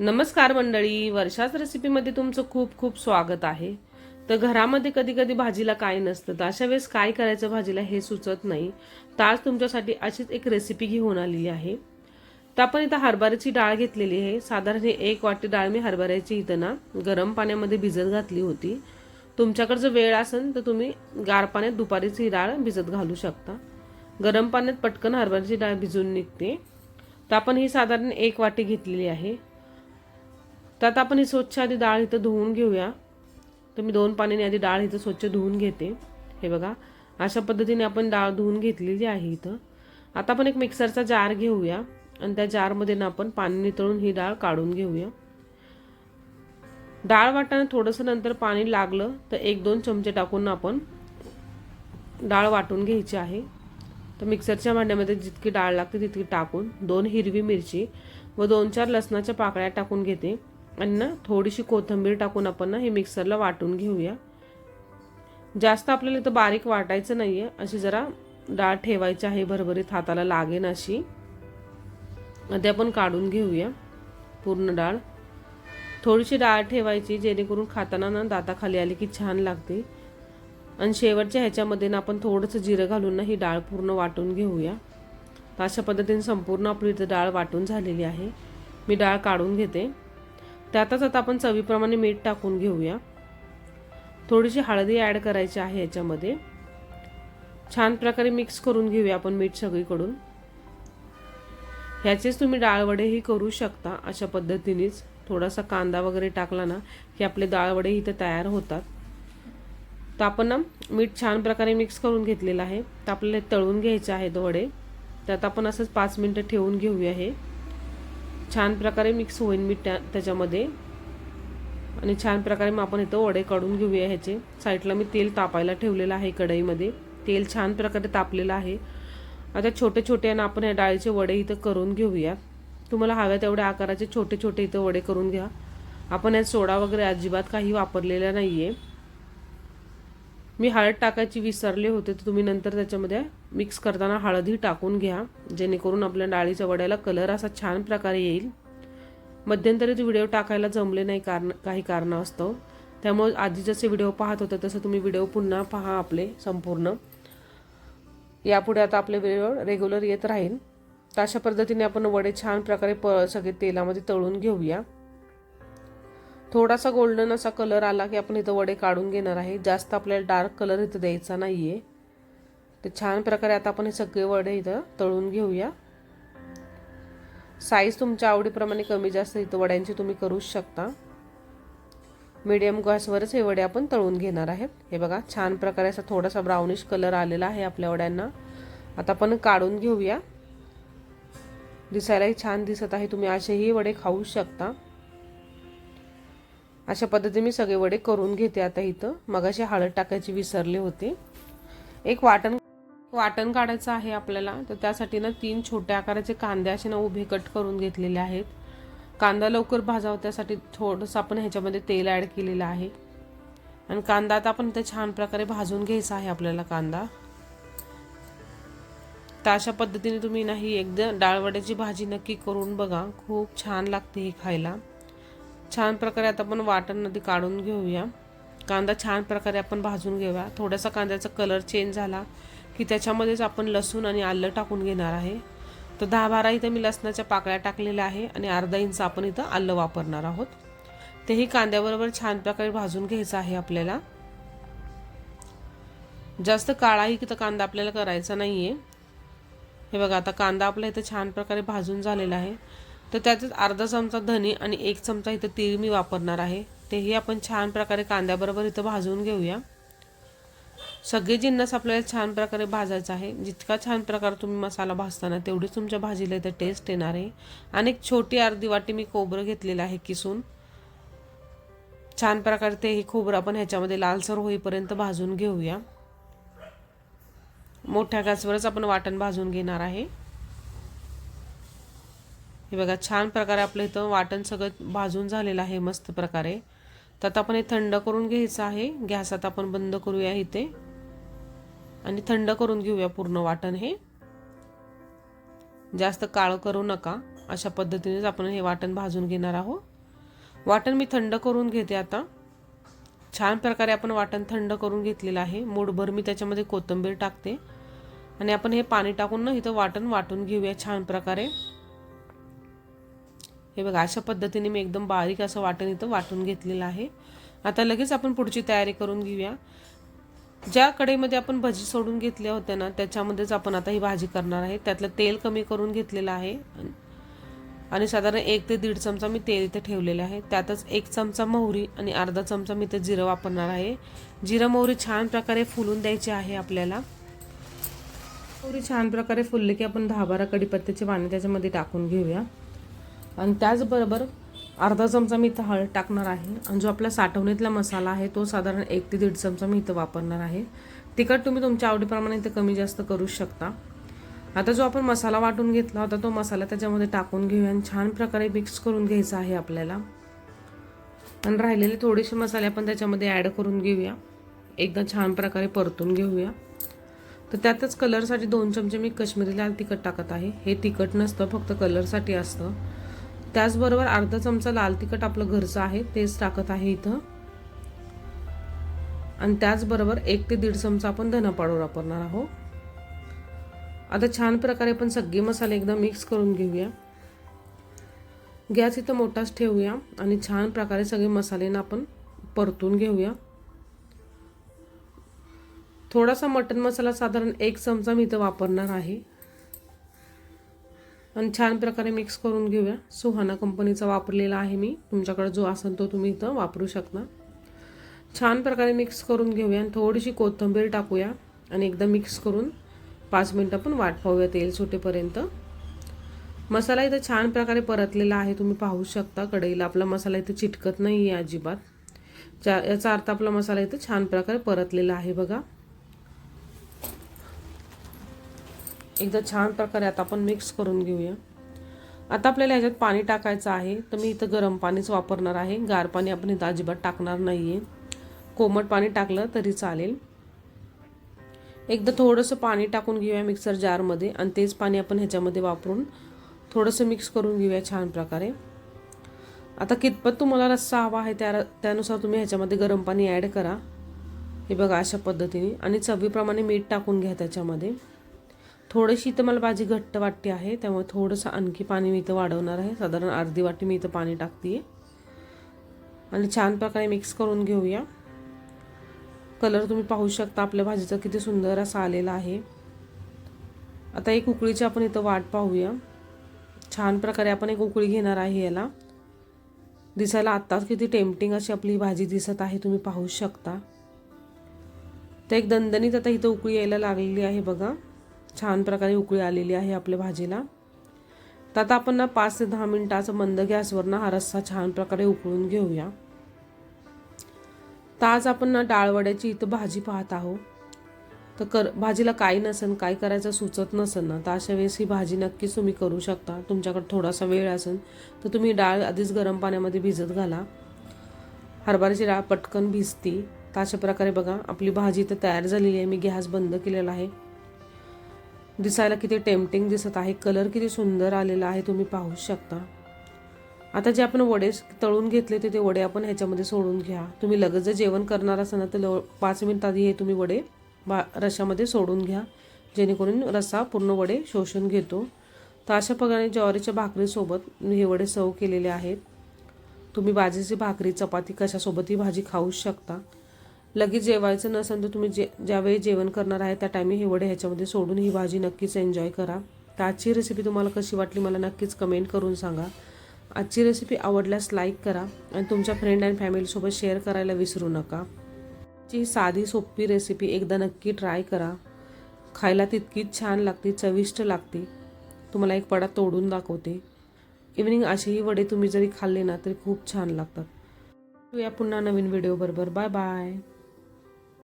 नमस्कार मंडळी वर्षाच रेसिपीमध्ये तुमचं खूप खूप स्वागत आहे. तर घरामध्ये कधी कधी भाजीला काय नसतं तर अशा वेळेस काय करायचं भाजीला हे सुचत नाही. तर आज तुमच्यासाठी अशीच एक रेसिपी घेऊन आलेली आहे. तर आपण इथं हरभऱ्याची डाळ घेतलेली आहे. साधारण एक वाटी डाळ मी हरभऱ्याची इथं ना गरम पाण्यामध्ये भिजत घातली होती. तुमच्याकडे जर वेळ असेल तर तुम्ही गार पाण्यात दुपारीच ही डाळ भिजत घालू शकता. गरम पाण्यात पटकन हरभऱ्याची डाळ भिजून निघते. तर आपण ही साधारण एक वाटी घेतलेली आहे. तर आता आपण ही स्वच्छ आधी डाळ इथं धुवून घेऊया. तर मी दोन पाण्याने आधी डाळ इथं स्वच्छ धुवून घेते. हे बघा अशा पद्धतीने आपण डाळ धुवून घेतलेली आहे इथं. आता आपण एक मिक्सरचा जार घेऊया आणि त्या जारमध्ये ना आपण पाणी नितळून ही डाळ काढून घेऊया. डाळ वाटताना थोडंसं नंतर पाणी लागलं तर एक दोन चमचे टाकून आपण डाळ वाटून घ्यायची आहे. तर मिक्सरच्या भांड्यामध्ये जितकी डाळ लागते तितकी टाकून दोन हिरवी मिरची व दोन चार लसणाच्या पाकळ्या टाकून घेते. आणि ना थोडीशी कोथिंबीर टाकून आपण ना हे मिक्सरला वाटून घेऊया. जास्त आपल्याला इथं बारीक वाटायचं नाही आहे अशी जरा डाळ ठेवायची आहे भरभरीत हाताला लागेन अशी. ते आपण काढून घेऊया पूर्ण डाळ. थोडीशी डाळ ठेवायची जेणेकरून खाताना ना दाताखाली आली की छान लागते. आणि शेवटच्या ह्याच्यामध्ये ना आपण थोडंसं जिरं घालून ना ही डाळ पूर्ण वाटून घेऊया. तर अशा पद्धतीने संपूर्ण आपली इथं डाळ वाटून झालेली आहे. मी डाळ काढून घेते. त्यातच आता आपण चवीप्रमाणे मीठ टाकून घेऊया. थोडीशी हळदी ॲड करायची आहे याच्यामध्ये. छान प्रकारे मिक्स करून घेऊया आपण मीठ सगळीकडून. ह्याचेच तुम्ही डाळवडेही करू शकता अशा पद्धतीनेच. थोडासा कांदा वगैरे टाकला ना की आपले डाळवडे इथं तयार होतात. तर आपण ना मीठ छान प्रकारे मिक्स करून घेतलेलं आहे. तर आपल्याला तळून घ्यायचे आहेत वडे. त्यात आपण असंच पाच मिनटं ठेवून घेऊया हे. छान प्रकारे मिक्स होईल मीठ त्या त्याच्यामध्ये. आणि छान प्रकारे मग आपण इथं वडे काढून घेऊया ह्याचे. साईडला मी तेल तापायला ठेवलेलं आहे कढईमध्ये. तेल छान प्रकारे तापलेलं आहे. आता छोटे छोटे आणि आपण या डाळीचे वडे इथं करून घेऊया. तुम्हाला हव्या तेवढ्या आकाराचे छोटे छोटे इथं वडे करून घ्या. आपण यात सोडा वगैरे अजिबात काही वापरलेला नाही आहे मी हळद टाकायची विसरले होते तर तुम्ही नंतर त्याच्यामध्ये मिक्स करताना हळदही टाकून घ्या जेणेकरून आपल्या डाळीच्या वड्याला कलर असा छान प्रकारे येईल. मध्यंतरी व्हिडिओ टाकायला जमले नाही कारण काही कारणास्तव. त्यामुळे आधी जसे व्हिडिओ पाहत होते तसं तुम्ही व्हिडिओ पुन्हा पहा आपले संपूर्ण. यापुढे आता आपले व्हिडिओ रेग्युलर येत राहील. तर अशा पद्धतीने आपण वडे छान प्रकारे प सगळे तेलामध्ये तळून घेऊया. थोडासा गोल्डन असा कलर आला की आपण इथं वडे काढून घेणार आहे. जास्त आपल्याला डार्क कलर इथं द्यायचा नाही आहे तर छान प्रकारे आता आपण हे सगळे वडे इथं तळून घेऊया. साईज तुमच्या आवडीप्रमाणे कमी जास्त इथं वड्यांची तुम्ही करूच शकता. मीडियम गॅसवरच हे वडे आपण तळून घेणार आहेत. हे बघा छान प्रकारे असा थोडासा ब्राउनिश कलर आलेला आहे आपल्या वड्यांना. आता आपण काढून घेऊया. दिसायलाही छान दिसत आहे. तुम्ही असेही वडे खाऊ शकता. अशा पद्धतीने मी सगळे वडे करून घेते आता इथं. मग असे हळद टाकायची विसरले होते. एक वाटण वाटण काढायचं आहे आपल्याला. तर त्यासाठी ना तीन छोट्या आकाराचे कांदे असे ना उभे कट करून घेतलेले आहेत. कांदा लवकर भाजावं त्यासाठी थोडंसं आपण ह्याच्यामध्ये तेल ॲड केलेलं आहे. आणि कांदा आता आपण ते छान प्रकारे भाजून घ्यायचा आहे आपल्याला कांदा. तर अशा पद्धतीने तुम्ही नाही एकदा एकदम डाळवड्याची भाजी नक्की करून बघा. खूप छान लागते ही खायला. छान प्रकारे आता आपण वाटण नदी काढून घेऊया. कांदा छान प्रकारे आपण भाजून घेऊया. थोडासा कांद्याचा कलर चेंज झाला की त्याच्यामध्येच आपण लसूण आणि आलं टाकून घेणार आहे. तर दहा बारा इथं मी लसणाच्या पाकळ्या टाकलेल्या आहे आणि अर्धा इंच आपण इथं आलं वापरणार आहोत. तेही कांद्याबरोबर छान प्रकारे भाजून घ्यायचं आहे आपल्याला. जास्त काळाही इथं कांदा आपल्याला करायचा नाही आहे हे बघा आता कांदा आपला इथं छान प्रकारे भाजून झालेला आहे. तर त्यातच अर्धा चमचा धने आणि एक चमचा इथं तीळ मी वापरणार आहे. तेही आपण छान प्रकारे कांद्याबरोबर इथं भाजून घेऊया. सगळे जिन्नस आपल्याला छान प्रकारे भाजायचं आहे. जितका छान प्रकारे तुम्ही मसाला भाजताना तेवढीच तुमच्या भाजीला इथं टेस्ट येणार आहे. आणि एक छोटी अर्धी वाटी मी खोबरं घेतलेलं आहे किसून. छान प्रकारे तेही खोबरं आपण ह्याच्यामध्ये लालसर होईपर्यंत भाजून घेऊया. मोठ्या गॅसवरच आपण वाटण भाजून घेणार आहे. हे बघा छान प्रकारे आपलं इथं वाटण सगळं भाजून झालेलं आहे मस्त प्रकारे. तर आता आपण हे थंड करून घ्यायचं आहे. गॅस आता आपण बंद करूया इथे. आणि थंड करून घेऊया पूर्ण वाटण हे. जास्त काळं करू नका. अशा पद्धतीनेच आपण हे वाटण भाजून घेणार आहोत. वाटण मी थंड करून घेते आता. छान प्रकारे आपण वाटण थंड करून घेतलेलं आहे. मूठभर मी त्याच्यामध्ये कोथिंबीर टाकते. आणि आपण हे पाणी टाकून ना इथं वाटण वाटून घेऊया छान प्रकारे. हे बघा अशा पद्धतीने मी एकदम बारीक असं वाटण इथं वाटून घेतलेलं आहे. आता लगेच आपण पुढची तयारी करून घेऊया. ज्या कढईमध्ये आपण भजी सोडून घेतल्या होत्या ना त्याच्यामध्येच आपण आता ही भाजी करणार आहे. त्यातलं तेल कमी करून घेतलेलं आहे. आणि साधारण एक ते दीड चमचा मी तेल इथे ठेवलेलं आहे. त्यातच एक चमचा मोहरी आणि अर्धा चमचा मी इथे जिरं वापरणार आहे. जिरं मोहरी छान प्रकारे फुलून द्यायची आहे आपल्याला. मोहरी छान प्रकारे फुलले की आपण दहा बारा कढीपत्त्याचे पाणी त्याच्यामध्ये टाकून घेऊया. आणि त्याचबरोबर अर्धा चमचा मी इथं हळद टाकणार आहे. आणि जो आपला साठवणीतला मसाला आहे तो साधारण एक ते दीड चमचा मी इथं वापरणार आहे. तिखट तुम्ही तुमच्या आवडीप्रमाणे इथं कमी जास्त करू शकता. आता जो आपण मसाला वाटून घेतला होता तो मसाला त्याच्यामध्ये टाकून घेऊया आणि छान प्रकारे मिक्स करून घ्यायचा आहे आपल्याला. आणि राहिलेले थोडेसे मसाले आपण त्याच्यामध्ये ॲड करून घेऊया. एकदा छान प्रकारे परतून घेऊया. तर त्यातच कलरसाठी दोन चमचे मी कश्मीरी लाल तिखट टाकत आहे. हे तिखट नसतं फक्त कलरसाठी असतं. त्याचबरोबर अर्धा चमचा लाल तिखट आपलं घरचं आहे तेच टाकत आहे इथं. आणि त्याचबरोबर एक ते दीड चमचा आपण धना पावडर वापरणार आहोत. आता छान प्रकारे आपण सगळे मसाले एकदा मिक्स करून घेऊया. गॅस इथं मोठाच ठेवूया आणि छान प्रकारे सगळे मसाले आपण परतून घेऊया. थोडासा मटन मसाला साधारण एक चमचा मी इथं वापरणार आहे. आणि छान प्रकारे मिक्स करून घेऊया. सुहाना कंपनीचा वापरलेला आहे मी. तुमच्याकडे जो असेल तो तुम्ही इथं वापरू शकता. छान प्रकारे मिक्स करून घेऊया आणि थोडीशी कोथिंबीर टाकूया आणि एकदा मिक्स करून पाच मिनटं पण वाट पाहूया तेल सुटेपर्यंत. मसाला इथं छान प्रकारे परतलेला आहे. तुम्ही पाहू शकता कढईला. आपला मसाला इथं चिटकत नाही आहे अजिबात. चा याचा अर्थ आपला मसाला इथं छान प्रकारे परतलेला आहे बघा. एकदा छान प्रकारे आता आपण मिक्स करून घेऊया. आता आपल्याला ह्याच्यात पाणी टाकायचं आहे. तर मी इथं गरम पाणीच वापरणार आहे. गार पाणी आपण इथं अजिबात टाकणार नाही आहे कोमट पाणी टाकलं तरी चालेल. एकदा थोडंसं पाणी टाकून घेऊया मिक्सर जारमध्ये आणि तेच पाणी आपण ह्याच्यामध्ये वापरून थोडंसं मिक्स करून घेऊया छान प्रकारे. आता कितपत तुम्हाला रस्सा हवा आहे त्या त्यानुसार तुम्ही ह्याच्यामध्ये गरम पाणी ॲड करा. हे बघा अशा पद्धतीने. आणि चवीप्रमाणे मीठ टाकून घ्या त्याच्यामध्ये. थोडीशी इथं मला भाजी घट्ट वाटते आहे त्यामुळे थोडंसं आणखी पाणी मी इथं वाढवणार आहे. साधारण अर्धी वाटी मी इथं पाणी टाकते आणि छान प्रकारे मिक्स करून घेऊया. कलर तुम्ही पाहू शकता आपल्या भाजीचा किती सुंदर असा आलेला आहे. आता एक उकळीची आपण इथं वाट पाहूया. छान प्रकारे आपण एक उकळी घेणार आहे याला. दिसायला आत्ताच किती टेम्पटिंग अशी आपली भाजी दिसत आहे तुम्ही पाहू शकता. तर एक दणदणीत आता इथं उकळी यायला लागलेली आहे बघा. छान प्रकारे उकळी आलेली आहे आपल्या भाजीला. तर आता आपण ना पाच ते दहा मिनटाचं मंद गॅसवर ना हा रस्सा छान प्रकारे उकळून घेऊया. तर आज आपण ना डाळवड्याची इथं भाजी पाहत आहोत. तर कर भाजीला काही नसेल काय करायचं सुचत नसेल ना. तर अशा वेळेस ही भाजी नक्कीच तुम्ही करू शकता. तुमच्याकडे थोडासा वेळ असेल तर तुम्ही डाळ आधीच गरम पाण्यामध्ये भिजत घाला. हरभऱ्याची डाळ पटकन भिजती. तर अशा प्रकारे बघा आपली भाजी इथं तयार झालेली आहे. मी गॅस बंद केलेला आहे. दिसायला किती टेम्पटिंग दिसत आहे. कलर किती सुंदर आलेला आहे. तुम्ही पाहू शकता. आता जे आपण वडे तळून घेतले ते ते वडे आपण ह्याच्यामध्ये सोडून घ्या. तुम्ही लगेच जर जेवण करणार असाल ना तर पाच मिनिट आधी हे तुम्ही वडे बा रशामध्ये सोडून घ्या. जेणेकरून रस्सा पूर्ण वडे शोषून घेतो. तर अशा प्रकारे ज्वारीच्या भाकरीसोबत हे वडे सर्व केलेले आहेत. तुम्ही बाजरीची भाकरी चपाती कशासोबत ही भाजी खाऊ शकता. लगेच जेवायचं नसेल तर तुम्ही जे ज्यावेळी जेवण करणार आहे त्या टायमी हे वडे ह्याच्यामध्ये सोडून ही भाजी नक्कीच एन्जॉय करा. तर आजची रेसिपी तुम्हाला कशी वाटली मला नक्कीच कमेंट करून सांगा. आजची रेसिपी आवडल्यास लाईक करा आणि तुमच्या फ्रेंड अँड फॅमिलीसोबत शेअर करायला विसरू नका. ची साधी सोपी रेसिपी एकदा नक्की ट्राय करा. खायला तितकीच छान लागते चविष्ट लागते. तुम्हाला एक पडा तोडून दाखवते. इव्हनिंग असेही वडे तुम्ही जरी खाल्ले ना तरी खूप छान लागतात. या पुन्हा नवीन व्हिडिओ बरोबर. Bye bye